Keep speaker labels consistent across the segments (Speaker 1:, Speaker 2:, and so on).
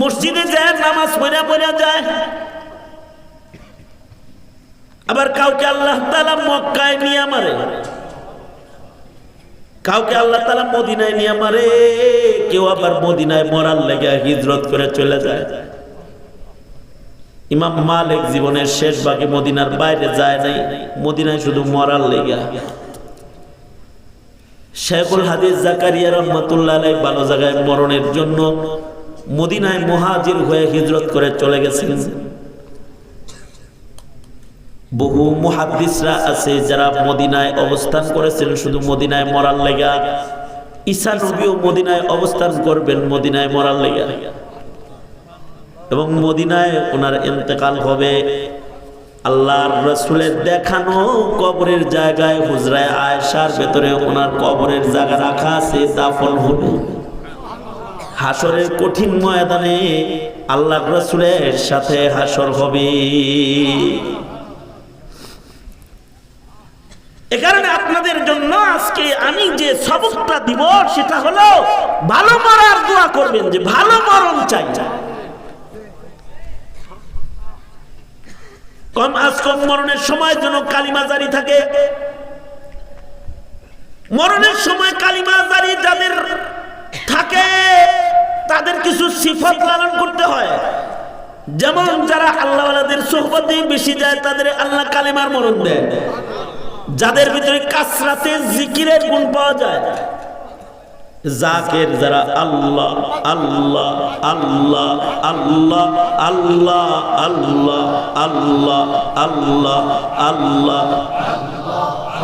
Speaker 1: মসজিদে যায়, নামাজ পড়া পড়া যায়। আবার কাউকে আল্লাহ তালা মক্কায় নিয়ে মারে। কাউকে আল্লাহ তালা মদিনায় নিয়ে মারে। কেউ আবার মদিনায় মরার লেগে হিজরত করে চলে যায়। ইমাম মালিক জীবনের শেষ ভাগে মদিনার বাইরে যায় নাই। মদিনায় শুধু মরার লেগে। শেখুল হাদিস জাকারিয়া রহমতুল্লাহ ভালো জায়গায় মরণের জন্য মদিনায় মহাজির হয়ে হিজরত করে চলে গেছেন। বহু মুহাদ্দিসরা আছে যারা মদিনায় অবস্থান করেছেন, শুধু মদিনায় মরার লেগা। ঈসা নবীও মদিনায় অবস্থান করবেন, মদিনায় মরার লেগা। এবং মদিনায় ওনার ইন্তেকাল হবে। আল্লাহর রসুলের দেখানো কবরের জায়গায় হুজরায় আয়সার ভেতরে ওনার কবরের জায়গা রাখা আছে, দাফন হবে হাসরের কঠিন ময়দানে আল্লাহর রসুলের সাথে হাসর হবে। এ কারণে আপনাদের জন্য আজকে আমি যে সবকটা দিব, সেটা হলো ভালো মরার দোয়া করবেন যে ভালো মরণ চাই। কম আজ কম মরণের সময় যেন কালিমা জারি থাকে। মরণের সময় কালিমা জারি যাদের থাকে তাদের কিছু সিফত লালন করতে হয়। যেমন যারা আল্লাহওয়ালাদের সোহবতে বেশি যায়, তাদের আল্লাহ কালিমার মরণ দেয়। যাদের ভিতরে কাসরাতে জিকিরের গুণ পাওয়া যায়। জাকের যারা আল্লাহ আল্লাহ আল্লাহ আল্লাহ আল্লাহ আল্লাহ আল্লাহ আল্লাহ আল্লাহ।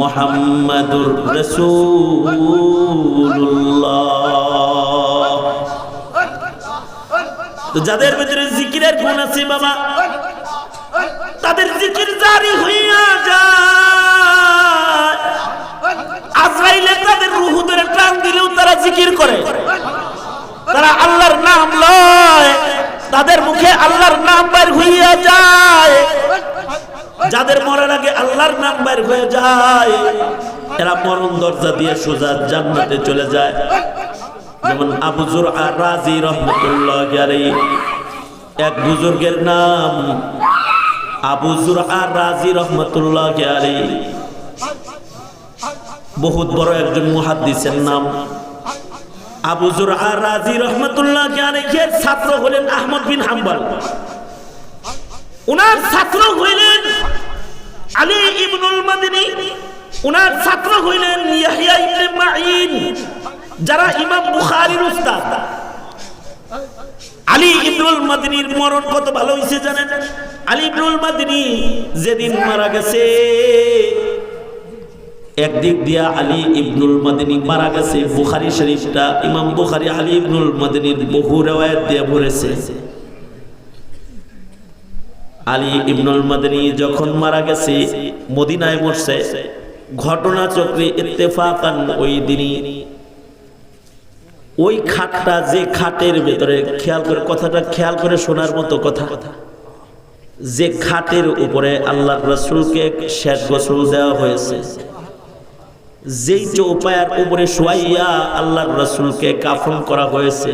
Speaker 1: মুহাম্মাদুর রাসূলুল্লাহ। তো যাদের ভিতরে জিকিরের গুণ আছে বাবা, তাদের জিকির জারি হইয়া যায়। আজরাইলে তাদের রুহ ধরে দিলেও তারা জিকির করে। তারা আল্লাহর নাম লয়, তাদের মুখে আল্লাহর নাম বের হইয়া যায়। যাদের মরার আগে আল্লাহর নাম বের হয়ে যায়, এরা মরণ দরজা দিয়ে সোজা জান্নাতে চলে যায়। যেমন আবু আর রাজি রহমতুল্লাহ এক বুজুর্গের নাম আবু আর রাজি রহমতুল্লাহ বহুত বড় একজন মুহাদ্দিসের নাম। আবু জুর আর রাজি রহমতুল্লাহ ছাত্র হলেন আহমদ বিন হাম্বল। উনার ছাত্র হইলেন আলী ইবনুল মাদিনী, উনার ছাত্র হইলেন ইয়াহিয়া ইবনে মাঈন, যারা ইমাম বুখারীর উস্তাদ। আলী ইবনুল মাদিনীর মরণ কত ভালো হইছে জানেন? আলী ইবনুল মাদিনী যেদিন মারা গেছে, একদিক দিয়া আলী ইবনুল মাদিনী মারা গেছে, বুখারী শরীফটা ইমাম বুখারী আলী ইবনুল মাদিনীর বহু রেওয়ায়াত দিয়ে ভরেছে। আলী ইবনুল মাদিনী যখন মারা গেছে, মদিনায় মরছে ঘটনা চক্রে ইত্তেফাকান ওই দিনই। ওই খাটটা যে খাটের ভেতরে, খেয়াল করে, কথাটা খেয়াল করে শোনার মতো কথা। যে খাটের উপরে আল্লাহ রসুলকে শেষ গোসল দেওয়া হয়েছে। যেই চৌপায়ার উপরে শোয়াইয়া আল্লাহ রসুলকে কাফন করা হয়েছে।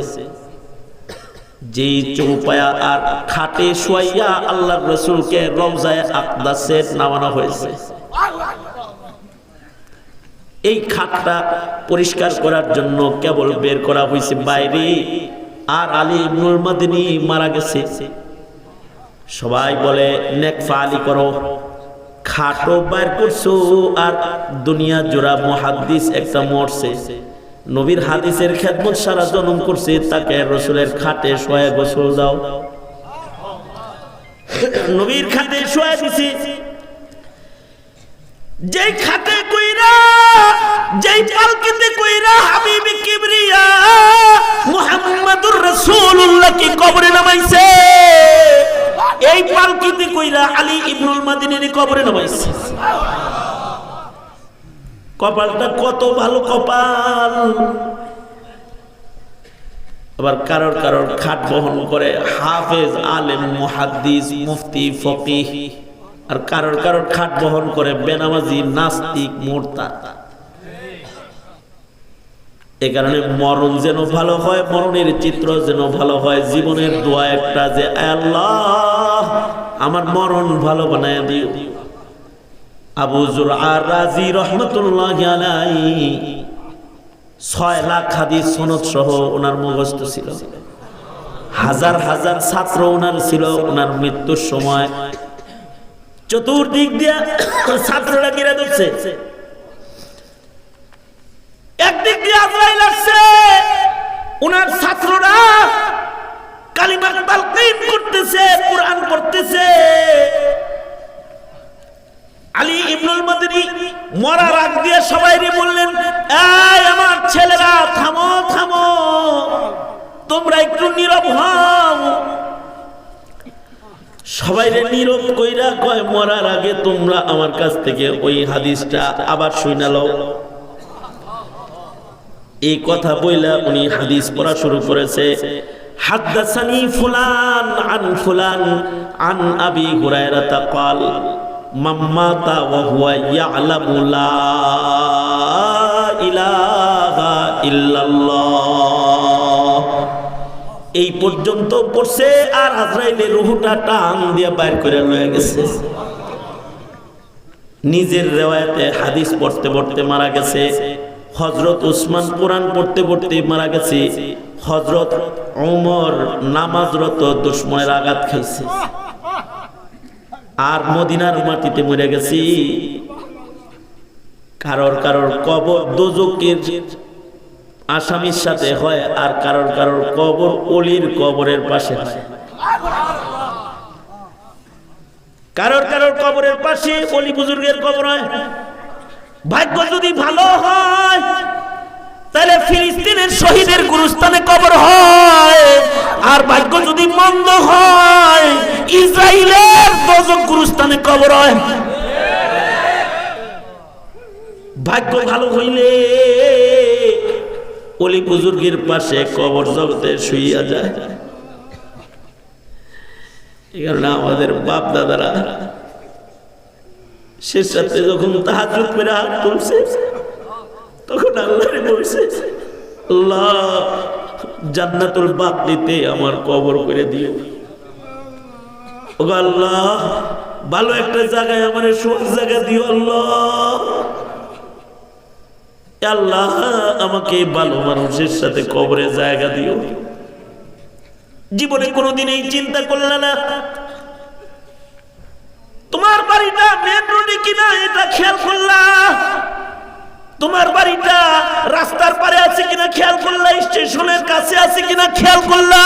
Speaker 1: যেই চৌপায়া আর খাটে শোয়াইয়া আল্লাহ রসুলকে রমজায় আকদাসে নামানো হয়েছে। এই খাটটা পরিষ্কার করার জন্য কেবল বের করা হয়েছে বাইরে, আর আলী ইবনুল মাদিনী মারা গেছে। সবাই বলে নেকফা আলী করো খাটো বাইর করছ আর দুনিয়া জোড়া মহাদ্দিস একটা মরছে। নবীর হাদিসের খেদমত সারা জনম করছে, তাকে রসুলের খাটে শোয়া গোসল দাও। নবীর খাটে শোয়া দিছি। যেই খাটে কইরা, যেই পালকিতে কইরা হাবিবি কিবরিয়া মুহাম্মাদুর রাসূলুল্লাহ কি কবরে নামাইছে, এই পালকিতে কইরা আলী ইবনুল মাদিনের কবরে নামাইছে। কপালটা কত ভালো কপাল। আবার কারোর কারোর খাট বহন করে হাফেজ, আলেম, মুহাদ্দিস, মুফতি ফকিহ আর কারোর কারোর খাট বহন করে বেনামাজি, নাস্তিক, মোরতাদ। এ কারণে মরণ যেন ভালো হয়, মরণের চিত্র যেন ভালো হয়, জীবনের দোয়া একটা যে, আল্লাহ, আমার মরণ ভালো বানায় দিও। আবু জুর আর রাজি রহমতুল্লাহ আলাই ছয় লাখ হাদিস সনদ সহ ওনার মুখস্থ ছিল। হাজার হাজার ছাত্র ওনার ছিল, ওনার মৃত্যুর সময়। চতুর্দিক দিয়া ছাত্ররা ঘিরে ধরছে। একদিক দিয়ে আজরাইল আসছে। ওনার ছাত্ররা কালিমা তালকিন করতেছে, কোরআন পড়তেছে। আলী ইবনুল মাদানি মরা রাগ দিয়ে সবাইরে বললেন, এই আমার ছেলেরা, থামো থামো। তোমরা একটু নীরব হও। সবাইরে নীরব কইরা কয়, মরার আগে তোমরা আমার কাছ থেকে ওই হাদিসটা আবার শুনে লও। এই কথা বইলা উনি হাদিস পড়া শুরু করেছে। হাদ্দাসানি ফুলান, আন ফুলান, আন আবি হুরায়রা তাকাল মাম্মাতা ওয়া হুয়া ইয়ালামু লা ইলাহা ইল্লাল্লাহ। এই পর্যন্ত পড়ছে আর আজরাইলের রুহটা টান দিয়ে বাইর করে লয়ে গেছে। নিজের রেওয়ায়তে হাদিস পড়তে পড়তে মারা গেছে। হজরত উসমান কোরআন পড়তে পড়তে মারা গেছে। হজরত ওমর নামাজরত দুশ্মনের আঘাত খাইছে আর মদিনার মাটিতে মরে গেছি। কারোর কারোর কবর দোজকের আসামির সাথে হয় আর কারোর কারোর কবর অলির কবরের পাশে কারোর কারোর কবরের পাশে অলি বুজুর্গের কবর হয়। ভাগ্য যদি ভালো হয়, তাহলে ফিলিস্তিনের শহীদের গুরুস্থানে কবর হয়। আর ভাগ্য যদি মন্দ হয় গুরুস্থানে কবর হয়। ভাগ্য ভালো হইলে অলি বুজুর্গের পাশে কবর জগতে শুইয়া যায়। কারণে আমাদের বাপ দাদারা শেষ রাত্রে যখন তাহাজুদ করে হাত তুলছে, তখন আল্লাহরে বলছে, আল্লাহ জান্নাতুল বাকলিতে আমার কবর করে দিও। আল্লাহ, ভালো একটা জায়গায় আমার সোজ জায়গা দিও আল্লাহ। আল্লাহ, আমাকে ভালো মানুষের সাথে কবরে জায়গা দিও। জীবনে কোনোদিন এই চিন্তা করলে না। তোমার বাড়িটা মেন রোডে কিনা, এটা খেয়াল করলা। তোমার বাড়িটা রাস্তার পারে আছে কিনা খেয়াল করলা, স্টেশনের কাছে আছে কিনা খেয়াল করলা?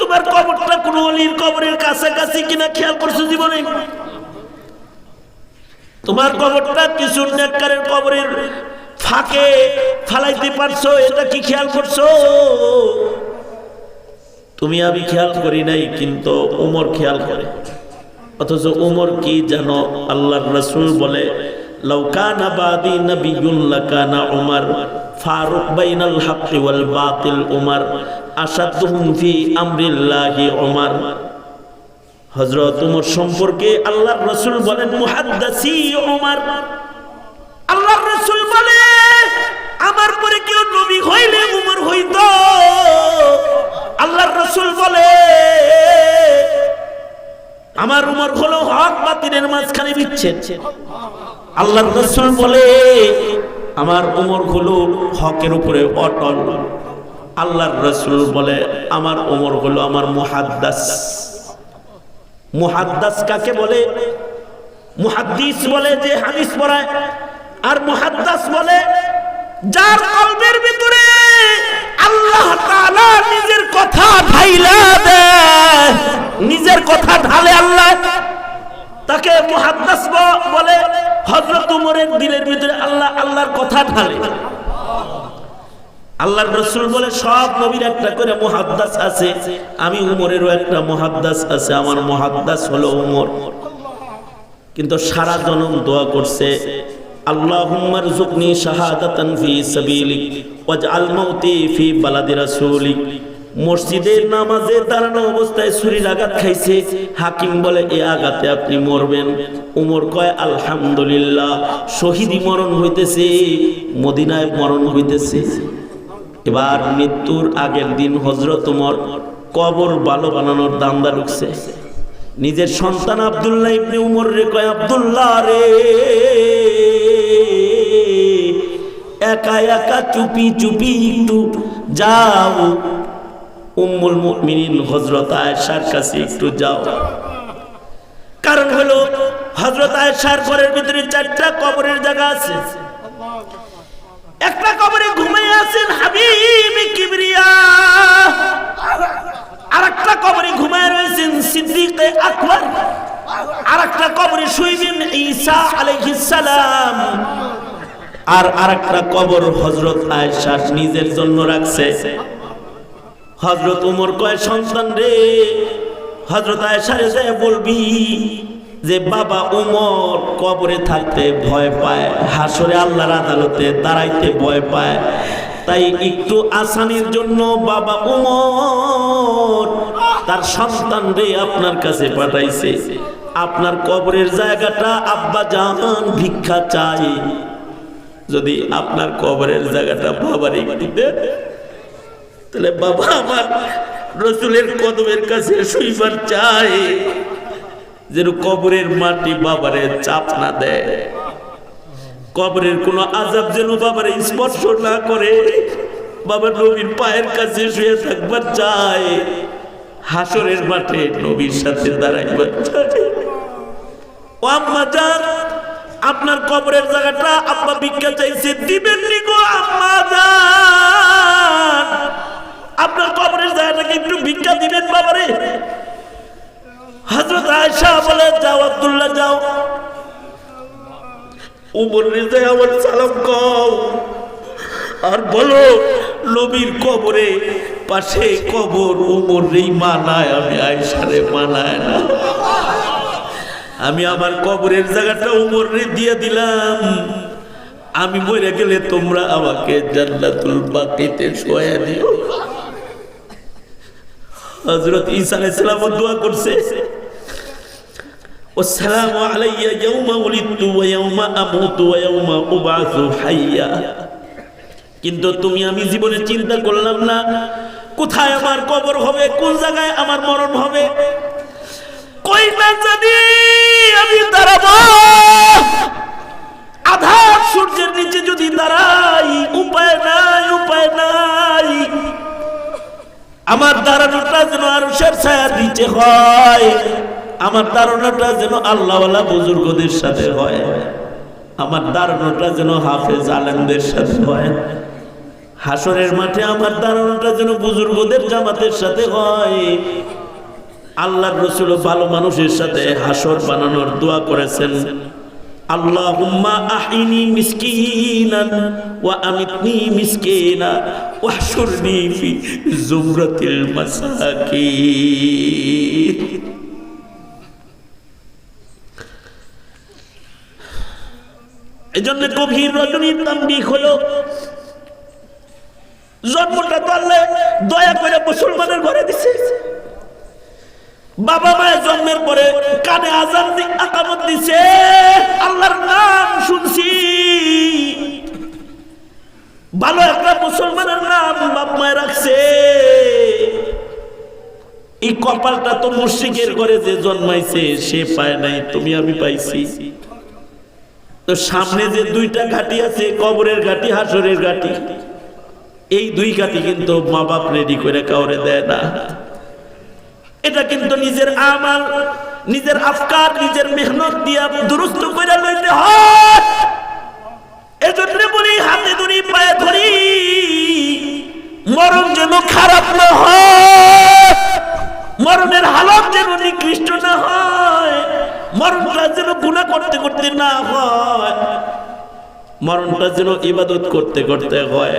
Speaker 1: তোমার কবরটা কোন অলির কবরের কাছাকাছি কিনা খেয়াল করছ জীবনে? তোমার কবরটা কিছু নেককারের কবরের ফাঁকে ফালাইতে পারছ, এটা কি খেয়াল করছ? তুমি আমি খেয়াল করি নাই, কিন্তু উমর খেয়াল করে। অথচ উমর কি জানো আল্লাহ রসুল বলে লাউকানা বাদি নবিয়ুল লাকানা উমর, ফারুক বাইনাল হাক্কি ওয়াল বাতিল উমর আসাদুহুম ফি আমরিল্লাহি উমর। হযরত উমর সম্পর্কে আল্লাহর রাসূল বলেন, মুহাদ্দাসি উমর। আল্লাহর রাসূল বলে, আমার পরে কেউ নবী হইলে উমর হইতো। আল্লাহর রাসূল বলে, আমার উমর হলো হক বাতিলের মাঝখানে বিচ্ছেদ। আল্লাহ রসুল বলে, আমার উমর হলো হকের উপরে অটল। আল্লাহর রসুল বলে, আমার উমর হলো আমার মুহাদ্দাস। মুহাদ্দাস কাকে বলে? মুহাদ্দিস বলে যে হাদিস পড়ায়, আর মুহাদ্দাস বলে, যার কলবের ভিতরে আল্লাহ তাআলা নিজের কথা ঢাইলা দেয়। নিজের কথা ঢালে আল্লাহ তাকে মুহাদ্দাস বলে হযরত উমরের দিলের ভিতরে আল্লাহ আল্লাহর কথা ঢালে। আল্লাহর রসুল বলে, সব নবীর একটা করে মহাদ্দাস আছে, আমি উমরেরও একটা মহাদ্দাস আছে, আমার মহাদ্দাস হলো উমর। কিন্তু সারা জনম দোয়া করছে আল্লাহুম্মার জুকনি শাহাদাতান ফি সাবিলিক, ওয়াজআল মাউতি ফি বালাদি রাসূলিক। মসজিদের নামাজে দাঁড়ানো অবস্থায় ছুরির আঘাত খাইছে। হাকিম বলে, এ আঘাতে আপনি মরবেন। উমর কয়, আলহামদুলিল্লাহ শহীদি মরণ হইতেছে, মদিনায় মরণ হইতেছে। এবার মৃত্যুর আগের দিন হজরত উমর কবর ভালো বানানোর দান্দা ঢুকছে নিজের সন্তান আবদুল্লাহ ইবনে উমর রে কয়, আব্দুল্লাহ রে, একা একা চুপি চুপি একটু যাও। উম্মুল মুমিনিন হযরত আয়েশার কাছে একটু যাও। কারণ হলো, হযরত আয়েশার ঘরের ভিতরে চারটা কবরের জায়গা আছে। একটা কবরে ঘুমিয়ে আছেন হাবিব কিবরিয়া। আর একটা কবরে ঘুমায় রয়েছেন সিদ্দিক আকবর। আর একটা কবরে শুইবেন ঈসা আলাইহিস সালাম। আর আরেকটা কবর হযরত আয়েশা নিজের জন্য রাখছে। হযরত উমর কয়, সন্তান রে, হযরত আয়েশা রে যায় বলবি যে বাবা উমর কবরে থাকতে ভয় পায়, হাসরে আল্লাহর আদালতে দাঁড়াইতে ভয় পায়, তাই একটু আসানির জন্য বাবা উমর তার সন্তান রে আপনার কাছে পাঠাইছে। আপনার কবরের জায়গাটা আব্বা জান ভিক্ষা চাই যদি আপনার কবরের জায়গাটা বাবার একটু তাহলে বাবা আমার রসুলের কদমের কাছে শুইবার চাই। যেন কবরের মাটি বাবারে চাপ না দেয়। কবরের কোনো আজাব যেন বাবারে স্পর্শ না করে। বাবা নবীর পায়ের কাছে শুয়ে থাকবার চাই। হাসরের মাঠে নবীর সাথে দাঁড়াইবার চাই। ও আম্মা যান আপনার কবরের জায়গাটা আব্বা ভিক্ষা চাইছে, দিবেন নি গো আম্মা যান ভিক্ষা দিবেন বাবারে? হযরত আয়েশা বলে, যাও আব্দুল্লাহ, যাও। উমর রেজে আমার সালাম কও আর বলো, নবীর কবরে পাশে কবর উমর রেই মানায়, আমি আয়েশারে মানায় না। আমি আমার কবরের জায়গাটা উমরে দিয়ে দিলাম। আমি মরে গেলে তোমরা আমাকে জান্নাতুল বাকিতে শোয়া দিও। হযরত ঈসা আলাইহিস সালাম দোয়া করছে والسلام علي يوم ولدت ويوم اموت ويوم ابعث حيا কিন্তু তুমি আমি জীবনে চিন্তা করলাম না কোথায় আমার কবর হবে কোন জায়গায় আমার মরণ হবে কই না জানি আমি দাঁড়াবো আধার সূর্যের নিচে যদি দাঁড়াই আমার দাঁড়ানোটা যেন আরশের ছায়ার নিচে হয়। আমার দাঁড়ানোটা যেন আল্লাহওয়ালা বুজুর্গদের সাথে হয়। আমার দাঁড়ানোটা যেন হাফেজ আলেমদের সাথে হয়। হাসরের মাঠে আমার দাঁড়ানোটা যেন বুজুর্গদের জামাতের সাথে হয়। আল্লাহর রসুল ভালো মানুষের সাথে হাসর বানানোর দোয়া করেছেন। আল্লাহুম্মা আহিনি মিসকিনান ওয়া আমিতনি মিসকিনা ওয়াহশুরনি ফি জুমরাতিল মাসাকিন। এজন্য গভীর রজনীর তাম্বিক হলো, জন্মটা তো আল্লাহ দয়া করে মুসলমানের ঘরে দিছে। বাবা মায়ের জন্মের পরে কানে আজান আকামত দিছে। ভালো একটা মুসলমানের নাম বাপ মায় রাখছে। এই কপালটা তো মুশরিকের ঘরে যে জন্মাইছে, সে পায় নাই, তুমি আমি পাইছি। তো সামনে যে দুইটা ঘাটি আছে, কবরের ঘাটি, হাসরের ঘাটি, এই দুই ঘাটি কিন্তু মা বাপ রেডি করে কাউরে দেয় না। এটা কিন্তু নিজের আমাল, নিজের আফকার, নিজের মেহনত দিয়া দুরুস্ত করে লইতে হয়। করতে করতে না হয়, মরণটা যেন ইবাদত করতে করতে হয়,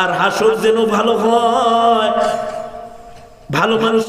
Speaker 1: আর হাসর যেন ভালো হয়, ভালো মানুষ